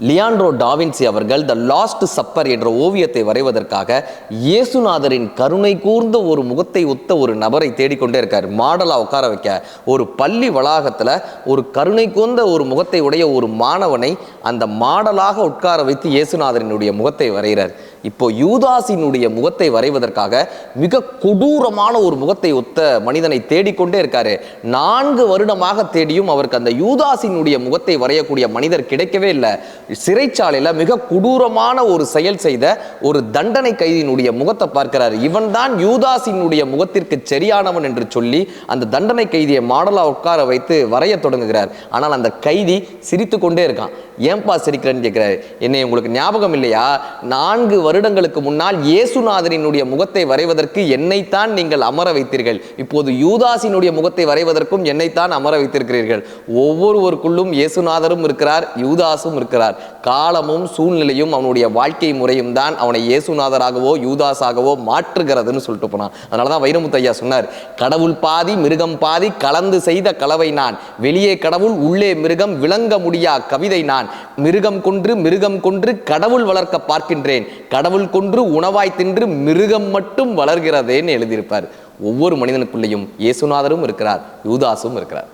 Leandro da Vinci அவர்கள் the last supper என்ற ஓவியத்தை வரைவதற்காக இயேசுநாதரின் கருணை கூர்ந்த ஒரு முகத்தை ஒத்த ஒரு நபரை தேடிக்கொண்டே இருக்கார். மாடலாக உட்கார வைக்க. ஒரு பள்ளி வளாகத்தில் ஒரு கருணை கூர்ந்த ஒரு முகத்தை உடைய ஒரு மாணவனை அந்த மாடலாக உட்கார வைத்து இயேசுநாதரினுடைய முகத்தை வரைகிறார். இப்போ யூதாசினுடைய முகத்தை வரைவதற்காக மிக கொடூரமான ஒரு முகத்தை ஒத்த மனிதனை தேடிக்கொண்டே இருக்காரு. நான்கு வருடமாக தேடியும் அவருக்கு அந்த யூதாசினுடைய முகத்தை வரையக்கூடிய மனிதர் கிடைக்கவே இல்லை. சிறைச்சாலையில் மிக கொடூரமான ஒரு செயல் செய்த ஒரு தண்டனை கைதியினுடைய முகத்தை பார்க்கிறார். இவன் தான் யூதாசினுடைய முகத்திற்கு சரியானவன் என்று சொல்லி அந்த தண்டனை கைதியை மாடலாக உட்கார வைத்து வரைய தொடங்குகிறார். ஆனால் அந்த கைதி சிரித்து கொண்டே இருக்கான். ஏன்பா சிரிக்கிறேன்னு கேட்குறாரு? என்னை உங்களுக்கு ஞாபகம் இல்லையா? நான்கு வருடங்களுக்கு முன்னால் இயேசுநாதனினுடைய முகத்தை வரைவதற்கு என்னைத்தான் நீங்கள் அமர வைத்தீர்கள். இப்போது யூதாசினுடைய முகத்தை வரைவதற்கும் என்னைத்தான் அமர வைத்திருக்கிறீர்கள். ஒவ்வொருவருக்குள்ளும் இயேசுநாதரும் இருக்கிறார் யூதாசும் இருக்கிறார். காலமும் சூழ்நிலையும் அவனுடைய வாழ்க்கை முறையும் தான் அவனை இயேசுநாதராகவோ யூதாஸாகவோ மாற்றுகிறதுன்னு சொல்லிட்டு போனான். அதனால தான் வைரமுத்து ஐயா சொன்னார் கடவுள் பாதி மிருகம் பாதி கலந்து செய்த கலவை நான். வெளியே கடவுள் உள்ளே மிருகம் விளங்க முடியா கவிதை நான். மிருகம் கொன்று மிருகம் கொன்று கடவுள் வளர்க்க பார்க்கின்றேன். கடவுள் கொன்று உணவாய் தின்று மிருகம் மட்டும் வளர்கிறதேன்னு எழுதியிருப்பார். ஒவ்வொரு மனிதனுக்குள்ளேயும் இயேசுநாதரும் இருக்கிறார் யூதாசும் இருக்கிறார்.